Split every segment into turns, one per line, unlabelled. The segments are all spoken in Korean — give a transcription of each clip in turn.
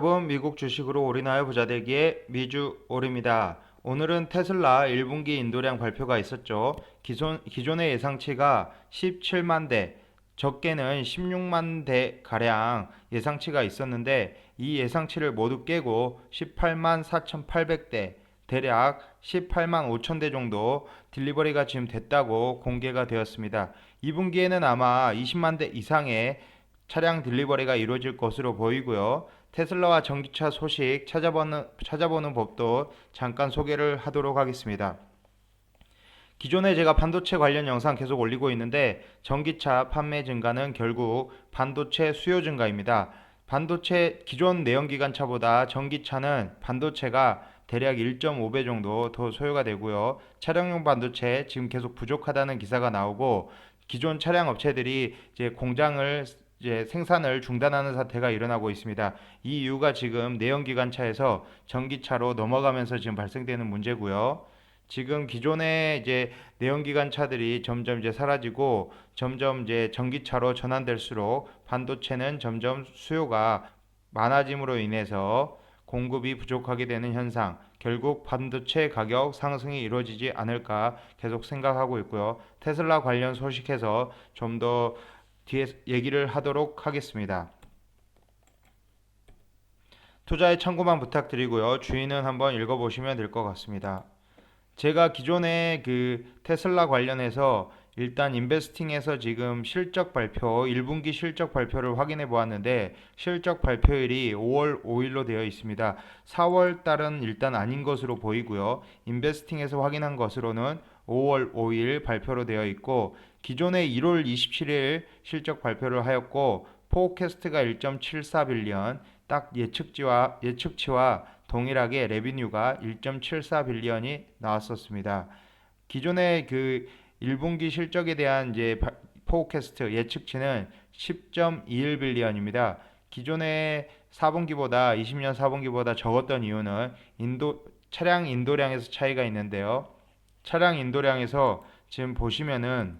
여러분 미국 주식으로 올인하여 부자 되기의 미주 올입니다. 오늘은 테슬라 1분기 인도량 발표가 있었죠. 기존, 기존의 예상치가 17만 대, 적게는 16만 대 가량 예상치가 있었는데 이 예상치를 모두 깨고 18만 4,800대, 대략 18만 5천 대 정도 딜리버리가 지금 됐다고 공개가 되었습니다. 2분기에는 아마 20만 대 이상의 차량 딜리버리가 이루어질 것으로 보이고요. 테슬라와 전기차 소식 찾아보는, 찾아보는 법도 잠깐 소개를 하도록 하겠습니다. 기존에 제가 반도체 관련 영상 계속 올리고 있는데 전기차 판매 증가는 결국 반도체 수요 증가입니다. 반도체 기존 내연기관차보다 전기차는 반도체가 대략 1.5배 정도 더 소요가 되고요. 차량용 반도체 지금 계속 부족하다는 기사가 나오고 기존 차량 업체들이 이제 공장을 이제 생산을 중단하는 사태가 일어나고 있습니다. 이 이유가 지금 내연기관차에서 전기차로 넘어가면서 지금 발생되는 문제고요. 지금 기존의 이제 내연기관차들이 점점 이제 사라지고 점점 이제 전기차로 전환될수록 반도체는 점점 수요가 많아짐으로 인해서 공급이 부족하게 되는 현상, 결국 반도체 가격 상승이 이루어지지 않을까 계속 생각하고 있고요. 테슬라 관련 소식해서 좀더 뒤에 얘기를 하도록 하겠습니다. 투자에 참고만 부탁드리고요. 주인은 한번 읽어보시면 될 것 같습니다. 제가 기존에 그 테슬라 관련해서 일단 인베스팅에서 지금 실적 발표, 1분기 실적 발표를 확인해 보았는데 실적 발표일이 5월 5일로 되어 있습니다. 4월 달은 일단 아닌 것으로 보이고요. 인베스팅에서 확인한 것으로는 5월 5일 발표로 되어 있고 기존에 1월 27일 실적 발표를 하였고 포캐스트가 1.74 빌리언 딱 예측치와 예측치와 동일하게 레비뉴가 1.74 빌리언이 나왔었습니다. 기존의 그 1분기 실적에 대한 이제 포캐스트 예측치는 10.21 빌리언입니다. 기존의 4분기보다 20년 4분기보다 적었던 이유는 인도 차량 인도량에서 차이가 있는데요. 차량 인도량에서 지금 보시면은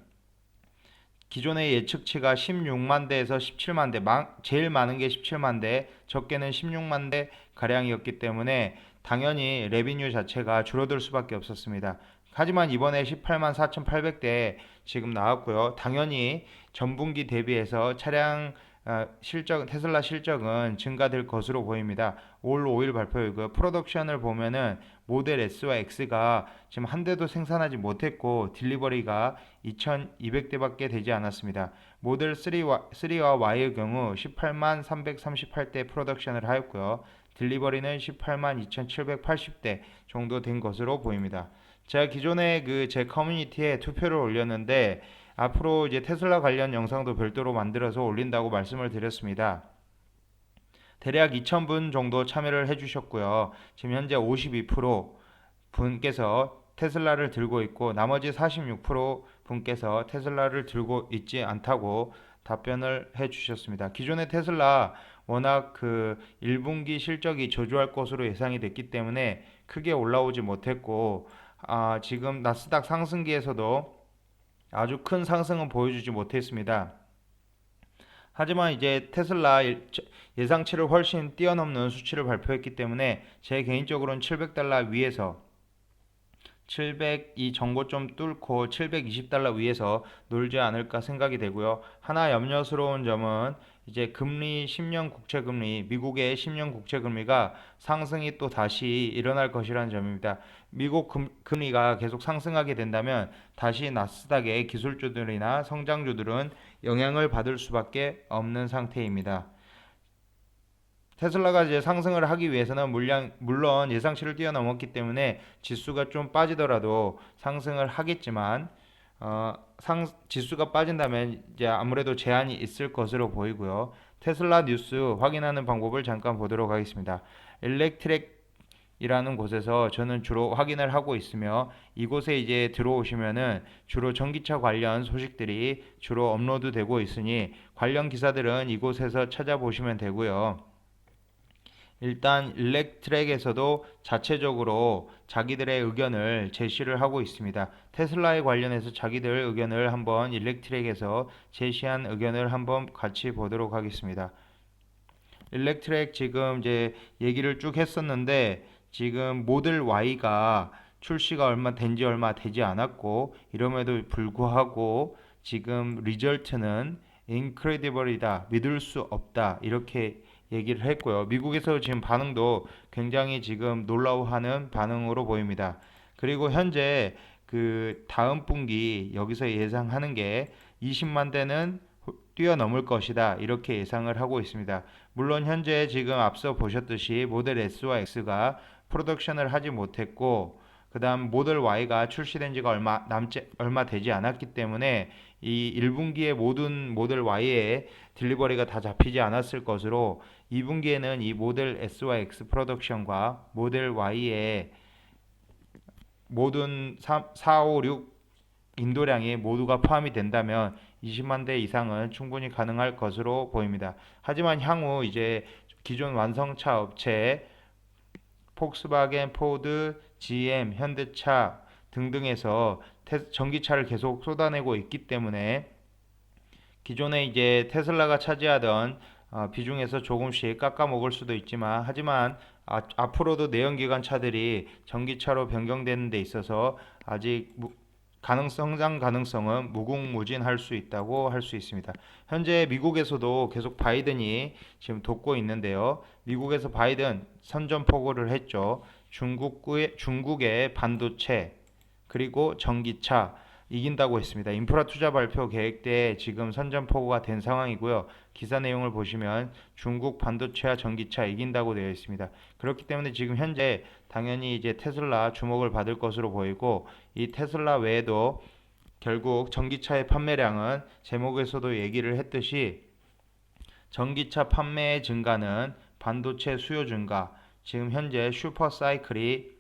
기존의 예측치가 16만 대에서 17만 대, 제일 많은 게 17만 대, 적게는 16만 대 가량이었기 때문에 당연히 레비뉴 자체가 줄어들 수밖에 없었습니다. 하지만 이번에 18만 4,800대 지금 나왔고요. 당연히 전분기 대비해서 차량 어, 실적 테슬라 실적은 증가될 것으로 보입니다. 올 5일 발표이고요. 프로덕션을 보면은 모델 S와 X가 지금 한 대도 생산하지 못했고 딜리버리가 2,200대밖에 되지 않았습니다. 모델 3와, 3와 Y의 경우 18만 338대 프로덕션을 하였고요. 딜리버리는 18만 2,780대 정도 된 것으로 보입니다. 제가 기존에 그 제 커뮤니티에 투표를 올렸는데 앞으로 이제 테슬라 관련 영상도 별도로 만들어서 올린다고 말씀을 드렸습니다. 대략 2,000분 정도 참여를 해주셨고요. 지금 현재 52% 분께서 테슬라를 들고 있고 나머지 46% 분께서 테슬라를 들고 있지 않다고 답변을 해 주셨습니다. 기존의 테슬라 워낙 그 1분기 실적이 저조할 것으로 예상이 됐기 때문에 크게 올라오지 못했고 아, 지금 나스닥 상승기에서도 아주 큰 상승은 보여주지 못했습니다. 하지만 이제 테슬라 예상치를 훨씬 뛰어넘는 수치를 발표했기 때문에 제 개인적으로는 700달러 위에서 700 이 정고점 뚫고 720달러 위에서 놀지 않을까 생각이 되고요. 하나 염려스러운 점은 이제 금리 10년 국채 금리 미국의 10년 국채 금리가 상승이 또 다시 일어날 것이라는 점입니다. 미국 금, 금리가 계속 상승하게 된다면 다시 나스닥의 기술주들이나 성장주들은 영향을 받을 수밖에 없는 상태입니다. 테슬라가 이제 상승을 하기 위해서는 물량, 물론 예상치를 뛰어넘었기 때문에 지수가 좀 빠지더라도 상승을 하겠지만 어, 상, 지수가 빠진다면 이제 아무래도 제한이 있을 것으로 보이고요. 테슬라 뉴스 확인하는 방법을 잠깐 보도록 하겠습니다. 일렉트렉이라는 곳에서 저는 주로 확인을 하고 있으며 이곳에 이제 들어오시면은 주로 전기차 관련 소식들이 주로 업로드 되고 있으니 관련 기사들은 이곳에서 찾아보시면 되고요. 일단 일렉트랙에서도 자체적으로 자기들의 의견을 제시를 하고 있습니다. 테슬라에 관련해서 자기들 의견을 한번 일렉트랙에서 제시한 의견을 한번 같이 보도록 하겠습니다. 일렉트렉 지금 이제 얘기를 쭉 했었는데 지금 모델 Y가 출시가 얼마 된지 얼마 되지 않았고 이럼에도 불구하고 지금 리절트는 incredible이다 믿을 수 없다 이렇게 얘기를 했고요. 미국에서 지금 반응도 굉장히 지금 놀라워하는 반응으로 보입니다. 그리고 현재 그 다음 분기 여기서 예상하는 게 20만 대는 뛰어넘을 것이다. 이렇게 예상을 하고 있습니다. 물론 현재 지금 앞서 보셨듯이 모델 S와 X가 프로덕션을 하지 못했고 그다음 모델 Y가 출시된 지가 얼마 남지 얼마 되지 않았기 때문에 이 1분기에 모든 모델 Y의 딜리버리가 다 잡히지 않았을 것으로 2분기에는 이 모델 S와 X 프로덕션과 모델 Y의 모든 3, 4, 5, 6 인도량이 모두가 포함이 된다면 20만 대 이상은 충분히 가능할 것으로 보입니다. 하지만 향후 이제 기존 완성차 업체 폭스바겐, 포드, GM, 현대차 등등에서 테, 전기차를 계속 쏟아내고 있기 때문에 기존에 이제 테슬라가 차지하던 어, 비중에서 조금씩 깎아 먹을 수도 있지만 하지만 아, 앞으로도 내연기관 차들이 전기차로 변경되는 데 있어서 아직 무, 가능성 성장 가능성은 무궁무진할 수 있다고 할 수 있습니다. 현재 미국에서도 계속 바이든이 지금 돕고 있는데요. 미국에서 바이든 선전포고를 했죠. 중국의 중국의 반도체 그리고 전기차 이긴다고 했습니다. 인프라 투자 발표 계획 때 지금 선전포고가 된 상황이고요. 기사 내용을 보시면 중국 반도체와 전기차 이긴다고 되어 있습니다. 그렇기 때문에 지금 현재 당연히 이제 테슬라 주목을 받을 것으로 보이고 이 테슬라 외에도 결국 전기차의 판매량은 제목에서도 얘기를 했듯이 전기차 판매의 증가는 반도체 수요 증가, 지금 현재 슈퍼 사이클이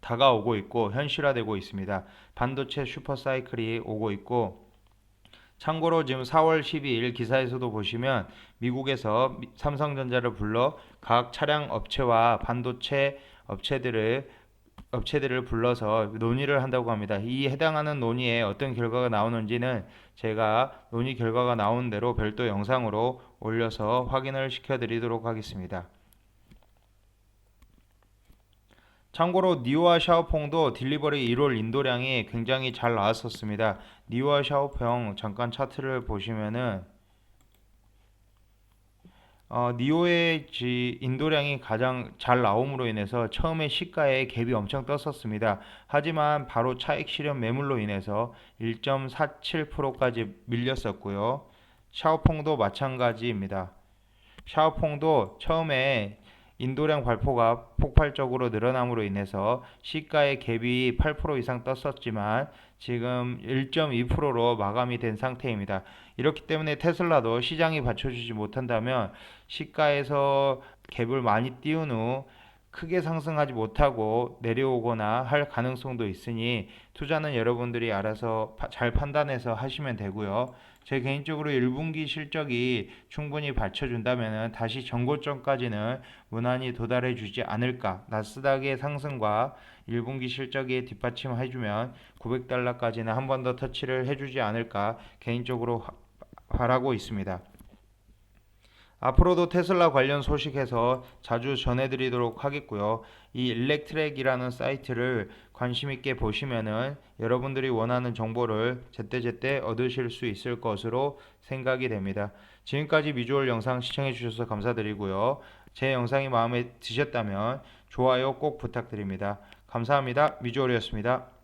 다가오고 있고 현실화되고 있습니다. 반도체 슈퍼 사이클이 오고 있고 참고로 지금 4월 12일 기사에서도 보시면 미국에서 삼성전자를 불러 각 차량 업체와 반도체 업체들을 업체들을 불러서 논의를 한다고 합니다. 이 해당하는 논의에 어떤 결과가 나오는지는 제가 논의 결과가 나온 대로 별도 영상으로 올려서 확인을 시켜드리도록 하겠습니다. 참고로 니오와 샤오퐁도 딜리버리 1월 인도량이 굉장히 잘 나왔었습니다. 니오와 샤오퐁 잠깐 차트를 보시면은 어, 니오의 지 인도량이 가장 잘 나옴으로 인해서 처음에 시가에 갭이 엄청 떴었습니다. 하지만 바로 차익 실현 매물로 인해서 1.47%까지 밀렸었고요. 샤오퐁도 마찬가지입니다. 샤오퐁도 처음에 인도량 발포가 폭발적으로 늘어남으로 인해서 시가의 갭이 8% 이상 떴었지만 지금 1.2%로 마감이 된 상태입니다. 이렇기 때문에 테슬라도 시장이 받쳐주지 못한다면 시가에서 갭을 많이 띄운 후 크게 상승하지 못하고 내려오거나 할 가능성도 있으니 투자는 여러분들이 알아서 잘 판단해서 하시면 되고요. 제 개인적으로 1분기 실적이 충분히 받쳐준다면 다시 전고점까지는 무난히 도달해 주지 않을까. 나스닥의 상승과 1분기 실적이 뒷받침해주면 900달러까지는 한 번 더 터치를 해주지 않을까 개인적으로 바라고 있습니다. 앞으로도 테슬라 관련 소식에서 자주 전해드리도록 하겠고요. 이 일렉트랙이라는 사이트를 관심 있게 보시면은 여러분들이 원하는 정보를 제때제때 얻으실 수 있을 것으로 생각이 됩니다. 지금까지 미주얼 영상 시청해 주셔서 감사드리고요. 제 영상이 마음에 드셨다면 좋아요 꼭 부탁드립니다. 감사합니다. 미주얼이었습니다.